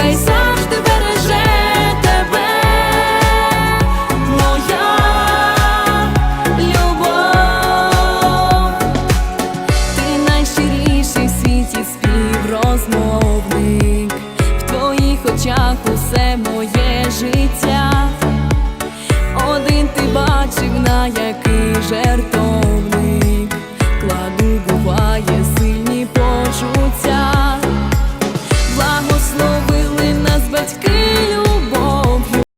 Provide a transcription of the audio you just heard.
хай береже тебе, моя любов, ти найщиріший в світі співрозмовник, в твоїх очах усе моє життя. Один ти бачив, на який жертв.